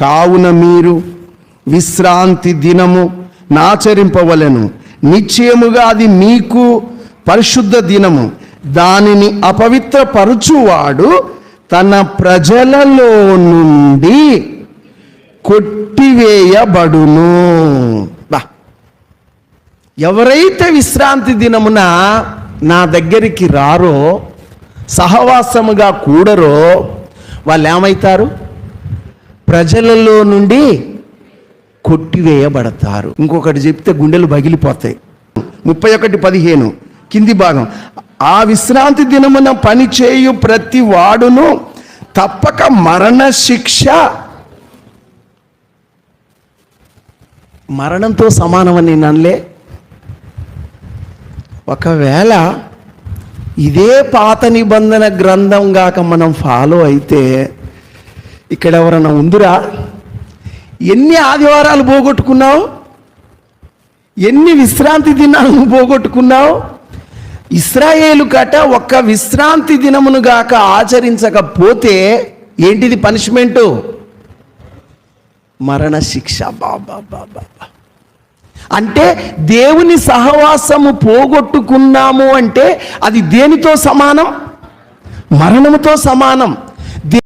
కావున మీరు విశ్రాంతి దినము నాచరింపవలెను. నిశ్చయముగా అది మీకు పరిశుద్ధ దినము. దానిని అపవిత్రపరుచువాడు తన ప్రజలలో నుండి కొట్టివేయబడును. బా. ఎవరైతే విశ్రాంతి దినమున నా దగ్గరికి రారో సహవాసముగా కూడరో వాళ్ళు ఏమవుతారు ప్రజలలో నుండి కొట్టివేయబడతారు. ఇంకొకటి చెప్తే గుండెలు పగిలిపోతాయి. ముప్పై ఒకటి పదిహేను కింది భాగం. ఆ విశ్రాంతి దినమున పని చేయు ప్రతి వాడును తప్పక మరణ శిక్ష. మరణంతో సమానమని నన్లే ఒకవేళ ఇదే పాత నిబంధన గ్రంథం గాక మనం ఫాలో అయితే ఇక్కడ ఎవరన్నా ఉందిరా? ఎన్ని ఆదివారాలు పోగొట్టుకున్నావు? ఎన్ని విశ్రాంతి దినాలు పోగొట్టుకున్నావు? ఇస్రాయేలు కట ఒక్క విశ్రాంతి దినమును గాక ఆచరించకపోతే ఏంటిది పనిష్మెంటు? మరణ శిక్ష బాబా బాబా అంటే దేవుని సహవాసము పోగొట్టుకున్నాము అంటే అది దేనితో సమానం? మరణముతో సమానం.